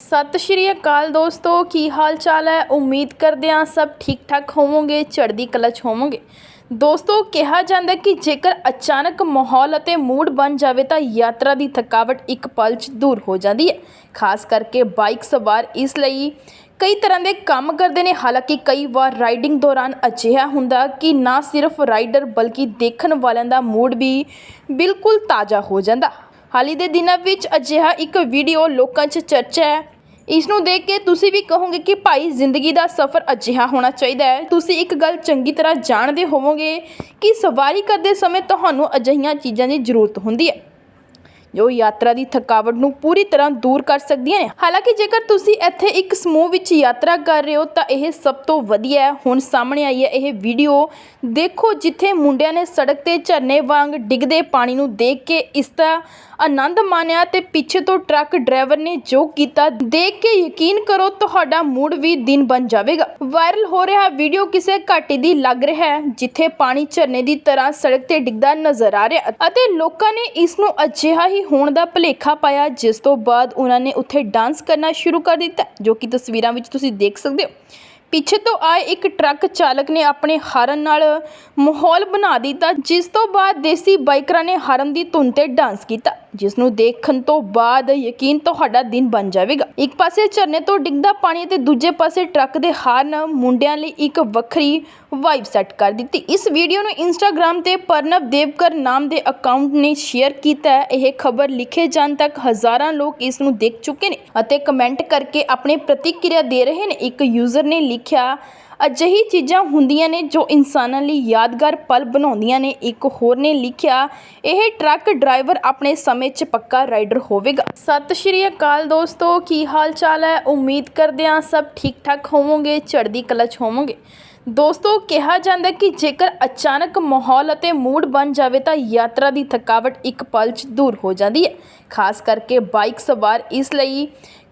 ਸਤਿ ਸ਼੍ਰੀ ਅਕਾਲ ਦੋਸਤੋ, ਕੀ ਹਾਲ ਚਾਲ ਹੈ? ਉਮੀਦ ਕਰਦੇ ਹਾਂ ਸਭ ਠੀਕ ਠਾਕ ਹੋਵੋਗੇ, ਚੜ੍ਹਦੀ ਕਲਾ 'ਚ ਹੋਵੋਗੇ। ਦੋਸਤੋ, ਕਿਹਾ ਜਾਂਦਾ ਕਿ ਜੇਕਰ ਅਚਾਨਕ ਮਾਹੌਲ ਅਤੇ ਮੂਡ ਬਣ ਜਾਵੇ ਤਾਂ ਯਾਤਰਾ ਦੀ ਥਕਾਵਟ ਇੱਕ ਪਲ 'ਚ ਦੂਰ ਹੋ ਜਾਂਦੀ ਹੈ। ਖਾਸ ਕਰਕੇ ਬਾਈਕ ਸਵਾਰ ਇਸ ਲਈ ਕਈ ਤਰ੍ਹਾਂ ਦੇ ਕੰਮ ਕਰਦੇ ਨੇ। ਹਾਲਾਂਕਿ ਕਈ ਵਾਰ ਰਾਈਡਿੰਗ ਦੌਰਾਨ ਅਜਿਹਾ ਹੁੰਦਾ ਕਿ ਨਾ ਸਿਰਫ ਰਾਈਡਰ ਬਲਕਿ ਦੇਖਣ ਵਾਲਿਆਂ ਦਾ ਮੂਡ ਵੀ ਬਿਲਕੁਲ ਤਾਜ਼ਾ ਹੋ ਜਾਂਦਾ। ਹਾਲ ਹੀ ਦੇ ਦਿਨਾਂ ਵਿੱਚ ਅਜਿਹਾ ਇੱਕ ਵੀਡੀਓ ਲੋਕਾਂ 'ਚ ਚਰਚਾ ਹੈ। ਇਸ ਨੂੰ ਦੇਖ ਕੇ ਤੁਸੀਂ ਵੀ ਕਹੋਗੇ ਕਿ ਭਾਈ ਜ਼ਿੰਦਗੀ ਦਾ ਸਫ਼ਰ ਅਜਿਹਾ ਹੋਣਾ ਚਾਹੀਦਾ ਹੈ। ਤੁਸੀਂ ਇੱਕ ਗੱਲ ਚੰਗੀ ਤਰ੍ਹਾਂ ਜਾਣਦੇ ਹੋਵੋਗੇ ਕਿ ਸਵਾਰੀ ਕਰਦੇ ਸਮੇਂ ਤੁਹਾਨੂੰ ਅਜਿਹੀਆਂ ਚੀਜ਼ਾਂ ਦੀ ਜ਼ਰੂਰਤ ਹੁੰਦੀ ਹੈ। ਜੋ ਯਾਤਰਾ ਦੀ ਥਕਾਵਟ ਨੂੰ ਪੂਰੀ ਤਰ੍ਹਾਂ ਦੂਰ ਕਰ ਸਕਦੀਆਂ ਨੇ। ਹਾਲਾਂਕਿ ਜੇਕਰ ਤੁਸੀਂ ਇੱਥੇ ਇੱਕ ਸਮੂਹ ਵਿੱਚ ਯਾਤਰਾ ਕਰ ਰਹੇ ਹੋ, ਤਾਂ ਇਹ ਸਭ ਤੋਂ ਵਧੀਆ ਹੈ। ਹੁਣ ਸਾਹਮਣੇ ਆਈ ਹੈ ਇਹ ਵੀਡੀਓ। ਦੇਖੋ ਜਿੱਥੇ ਮੁੰਡਿਆਂ ਨੇ ਸੜਕ ਤੇ ਝਰਨੇ ਵਾਂਗ ਡਿੱਗਦੇ ਪਾਣੀ ਨੂੰ ਦੇਖ ਕੇ ਇਸ ਦਾ ਆਨੰਦ ਮਾਣਿਆ ਤੇ ਪਿੱਛੇ ਤੋਂ ਟਰੱਕ ਡਰਾਈਵਰ ਨੇ ਜੋ ਕੀਤਾ, ਦੇਖ ਕੇ ਯਕੀਨ ਕਰੋ ਤੁਹਾਡਾ ਮੂਡ ਵੀ ਦਿਨ ਬਣ ਜਾਵੇਗਾ। ਵਾਇਰਲ ਹੋ ਰਿਹਾ ਵੀਡੀਓ ਕਿਸੇ ਘਾਟੀ ਦੀ ਲੱਗ ਰਿਹਾ ਹੈ, ਜਿੱਥੇ ਪਾਣੀ ਝਰਨੇ ਦੀ ਤਰ੍ਹਾਂ ਸੜਕ ਤੇ ਡਿੱਗਦਾ ਨਜ਼ਰ ਆ ਰਿਹਾ ਅਤੇ ਲੋਕਾਂ ਨੇ ਇਸ ਨੂੰ ਅਜਿਹਾ ਹੀ ਹੋਣ ਦਾ ਭਲੇਖਾ ਪਾਇਆ, ਜਿਸ ਤੋਂ ਬਾਅਦ ਉਹਨਾਂ ਨੇ ਉੱਥੇ ਡਾਂਸ ਕਰਨਾ ਸ਼ੁਰੂ ਕਰ ਦਿੱਤਾ, ਜੋ ਕਿ ਤਸਵੀਰਾਂ ਵਿੱਚ ਤੁਸੀਂ ਦੇਖ ਸਕਦੇ ਹੋ। ਪਿੱਛੇ ਤੋਂ ਆਏ ਇੱਕ ਟਰੱਕ ਚਾਲਕ ਨੇ ਆਪਣੇ ਹਾਰਨ ਨਾਲ ਮਾਹੌਲ ਬਣਾ ਦਿੱਤਾ, ਜਿਸ ਤੋਂ ਬਾਅਦ ਦੇਸੀ ਬਾਈਕਰਾਂ ਨੇ ਹਾਰਨ ਦੀ ਧੁਨ ਤੇ ਡਾਂਸ ਕੀਤਾ। ਜਿਸ ਨੂੰ ਦੇਖਣ ਤੋਂ ਬਾਅਦ ਯਕੀਨ ਤੁਹਾਡਾ ਦਿਨ ਬਣ ਜਾਵੇਗਾ। ਇੱਕ ਪਾਸੇ ਝਰਨੇ ਤੋਂ ਡਿੱਗਦਾ ਪਾਣੀ ਤੇ ਦੂਜੇ ਪਾਸੇ ਟਰੱਕ ਦੇ ਹਾਰਨ ਮੁੰਡਿਆਂ ਲਈ ਇੱਕ ਵੱਖਰੀ ਵਾਈਬ ਸੈੱਟ ਕਰ ਦਿੱਤੀ। ਇਸ ਵੀਡੀਓ ਨੂੰ ਇੰਸਟਾਗ੍ਰam ਤੇ ਪਰਨਵ ਦੇਵਕਰ ਨਾਮ ਦੇ ਅਕਾਊਂਟ ਨੇ ਸ਼ੇਅਰ ਕੀਤਾ ਹੈ। ਇਹ ਖਬਰ ਲਿਖੇ ਜਾਣ ਤੱਕ ਹਜ਼ਾਰਾਂ ਲੋਕ ਇਸ ਨੂੰ ਦੇਖ ਚੁੱਕੇ ਨੇ ਅਤੇ ਕਮੈਂਟ ਕਰਕੇ ਆਪਣੇ ਪ੍ਰਤੀਕਿਰਿਆ ਦੇ ਰਹੇ ਨੇ। ਇੱਕ ਯੂਜ਼ਰ ਨੇ ਲਿਖਿਆ ਅਜਿਹੀ ਚੀਜ਼ਾਂ ਹੁੰਦੀਆਂ ਨੇ ਜੋ ਇਨਸਾਨਾਂ ਲਈ ਯਾਦਗਾਰ ਪਲ ਬਣਾਉਂਦੀਆਂ ਨੇ। ਇੱਕ ਹੋਰ ਨੇ ਲਿਖਿਆ, ਇਹ ਟਰੱਕ ਡਰਾਈਵਰ ਆਪਣੇ ਸਮੇਂ 'ਚ ਪੱਕਾ ਰਾਈਡਰ ਹੋਵੇਗਾ। ਸਤਿ ਸ਼੍ਰੀ ਅਕਾਲ ਦੋਸਤੋ, ਕੀ ਹਾਲ ਚਾਲ ਹੈ? ਉਮੀਦ ਕਰਦੇ ਹਾਂ ਸਭ ਠੀਕ ਠਾਕ ਹੋਵੋਗੇ, ਚੜ੍ਹਦੀ ਕਲਾ 'ਚ ਹੋਵੋਗੇ। ਦੋਸਤੋ, ਕਿਹਾ ਜਾਂਦਾ ਕਿ ਜੇਕਰ ਅਚਾਨਕ ਮਾਹੌਲ ਅਤੇ ਮੂਡ ਬਣ ਜਾਵੇ ਤਾਂ ਯਾਤਰਾ ਦੀ ਥਕਾਵਟ ਇੱਕ ਪਲ 'ਚ ਦੂਰ ਹੋ ਜਾਂਦੀ ਹੈ। ਖਾਸ ਕਰਕੇ ਬਾਈਕ ਸਵਾਰ ਇਸ ਲਈ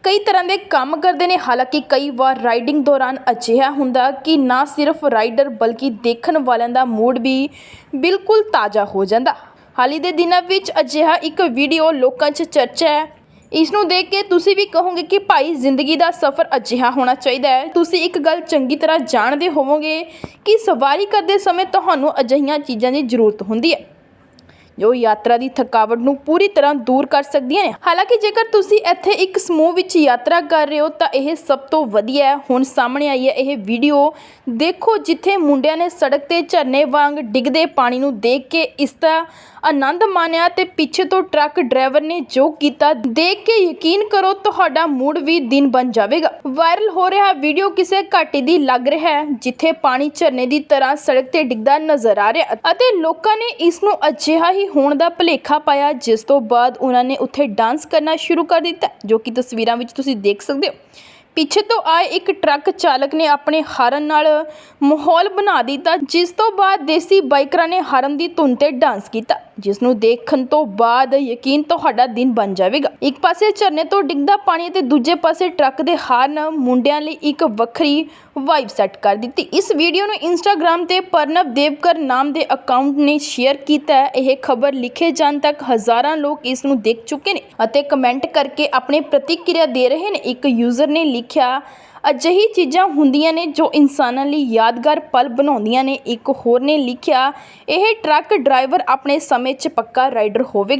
ਕਈ ਤਰ੍ਹਾਂ ਦੇ ਕੰਮ ਕਰਦੇ ਨੇ। ਹਾਲਾਂਕਿ ਕਈ ਵਾਰ ਰਾਈਡਿੰਗ ਦੌਰਾਨ ਅਜਿਹਾ ਹੁੰਦਾ ਕਿ ਨਾ ਸਿਰਫ ਰਾਈਡਰ ਬਲਕਿ ਦੇਖਣ ਵਾਲਿਆਂ ਦਾ ਮੂਡ ਵੀ ਬਿਲਕੁਲ ਤਾਜ਼ਾ ਹੋ ਜਾਂਦਾ। ਹਾਲ ਹੀ ਦੇ ਦਿਨਾਂ ਵਿੱਚ ਅਜਿਹਾ ਇੱਕ ਵੀਡੀਓ ਲੋਕਾਂ 'ਚ ਚਰਚਾ ਹੈ। ਇਸ ਨੂੰ ਦੇਖ ਕੇ ਤੁਸੀਂ ਵੀ ਕਹੋਗੇ ਕਿ ਭਾਈ ਜ਼ਿੰਦਗੀ ਦਾ ਸਫ਼ਰ ਅਜਿਹਾ ਹੋਣਾ ਚਾਹੀਦਾ ਹੈ। ਤੁਸੀਂ ਇੱਕ ਗੱਲ ਚੰਗੀ ਤਰ੍ਹਾਂ ਜਾਣਦੇ ਹੋਵੋਗੇ ਕਿ ਸਵਾਰੀ ਕਰਦੇ ਸਮੇਂ ਤੁਹਾਨੂੰ ਅਜਿਹੀਆਂ ਚੀਜ਼ਾਂ ਦੀ ਜ਼ਰੂਰਤ ਹੁੰਦੀ ਹੈ। ਜੋ ਯਾਤਰਾ ਦੀ ਥਕਾਵਟ ਨੂੰ ਪੂਰੀ ਤਰ੍ਹਾਂ ਦੂਰ ਕਰ ਸਕਦੀਆਂ ਨੇ। ਹਾਲਾਂਕਿ ਜੇਕਰ ਤੁਸੀਂ ਇੱਥੇ ਇੱਕ ਸਮੂਹ ਵਿੱਚ ਯਾਤਰਾ ਕਰ ਰਹੇ ਹੋ, ਤਾਂ ਇਹ ਸਭ ਤੋਂ ਵਧੀਆ ਹੈ। ਹੁਣ ਸਾਹਮਣੇ ਆਈ ਹੈ ਇਹ ਵੀਡੀਓ। ਦੇਖੋ ਜਿੱਥੇ ਮੁੰਡਿਆਂ ਨੇ ਸੜਕ ਤੇ ਝਰਨੇ ਵਾਂਗ ਡਿੱਗਦੇ ਪਾਣੀ ਨੂੰ ਦੇਖ ਕੇ ਇਸ ਦਾ ਆਨੰਦ ਮਾਣਿਆ ਤੇ ਪਿੱਛੇ ਤੋਂ ਟਰੱਕ ਡਰਾਈਵਰ ਨੇ ਜੋ ਕੀਤਾ, ਦੇਖ ਕੇ ਯਕੀਨ ਕਰੋ ਤੁਹਾਡਾ ਮੂਡ ਵੀ ਦਿਨ ਬਣ ਜਾਵੇਗਾ। ਵਾਇਰਲ ਹੋ ਰਿਹਾ ਵੀਡੀਓ ਕਿਸੇ ਘਾਟੀ ਦੀ ਲੱਗ ਰਿਹਾ ਹੈ, ਜਿੱਥੇ ਪਾਣੀ ਝਰਨੇ ਦੀ ਤਰ੍ਹਾਂ ਸੜਕ ਤੇ ਡਿੱਗਦਾ ਨਜ਼ਰ ਆ ਰਿਹਾ ਅਤੇ ਲੋਕਾਂ ਨੇ ਇਸ ਨੂੰ ਅਜਿਹਾ ਹੀ ਹੋਣ ਦਾ ਭੁਲੇਖਾ ਪਾਇਆ, ਜਿਸ ਤੋਂ ਬਾਅਦ ਉਹਨਾਂ ਨੇ ਉੱਥੇ ਡਾਂਸ ਕਰਨਾ ਸ਼ੁਰੂ ਕਰ ਦਿੱਤਾ, ਜੋ ਕਿ ਤਸਵੀਰਾਂ ਵਿੱਚ ਤੁਸੀਂ ਦੇਖ ਸਕਦੇ ਹੋ। ਪਿੱਛੇ ਤੋਂ ਆਏ ਇੱਕ ਟਰੱਕ ਚਾਲਕ ਨੇ ਆਪਣੇ ਹਾਰਨ ਨਾਲ ਮਾਹੌਲ ਬਣਾ ਦਿੱਤਾ, ਜਿਸ ਤੋਂ ਬਾਅਦ ਦੇਸੀ ਬਾਈਕਰਾਂ ਨੇ ਹਾਰਨ ਦੀ ਧੁਨ ਤੇ ਡਾਂਸ ਕੀਤਾ। ਜਿਸ ਨੂੰ ਦੇਖਣ ਤੋਂ ਬਾਅਦ ਯਕੀਨ ਤੁਹਾਡਾ ਦਿਨ ਬਣ ਜਾਵੇਗਾ। ਇੱਕ ਪਾਸੇ ਝਰਨੇ ਤੋਂ ਡਿੱਗਦਾ ਪਾਣੀ ਤੇ ਦੂਜੇ ਪਾਸੇ ਟਰੱਕ ਦੇ ਹਾਰਨ ਮੁੰਡਿਆਂ ਲਈ ਇੱਕ ਵੱਖਰੀ ਵਾਈਬ ਸੈੱਟ ਕਰ ਦਿੱਤੀ। ਇਸ ਵੀਡੀਓ ਨੂੰ ਇੰਸਟਾਗ੍ਰam ਤੇ ਪਰਨਵ ਦੇਵਕਰ ਨਾਮ ਦੇ ਅਕਾਊਂਟ ਨੇ ਸ਼ੇਅਰ ਕੀਤਾ ਹੈ। ਇਹ ਖਬਰ ਲਿਖੇ ਜਾਣ ਤੱਕ ਹਜ਼ਾਰਾਂ ਲੋਕ ਇਸ ਨੂੰ ਦੇਖ ਚੁੱਕੇ ਨੇ ਅਤੇ ਕਮੈਂਟ ਕਰਕੇ ਆਪਣੇ ਪ੍ਰਤੀਕਿਰਿਆ ਦੇ ਰਹੇ ਨੇ। ਇੱਕ ਯੂਜ਼ਰ ਨੇ ਲਿਖਿਆ ਅਜਿਹੀ ਚੀਜ਼ਾਂ ਹੁੰਦੀਆਂ ਨੇ ਜੋ ਇਨਸਾਨਾਂ ਲਈ ਯਾਦਗਾਰ ਪਲ ਬਣਾਉਂਦੀਆਂ ਨੇ। ਇੱਕ ਹੋਰ ਨੇ ਲਿਖਿਆ, ਇਹ ਟਰੱਕ ਡਰਾਈਵਰ ਆਪਣੇ ਸਮੇਂ 'ਚ ਪੱਕਾ ਰਾਈਡਰ ਹੋਵੇਗਾ।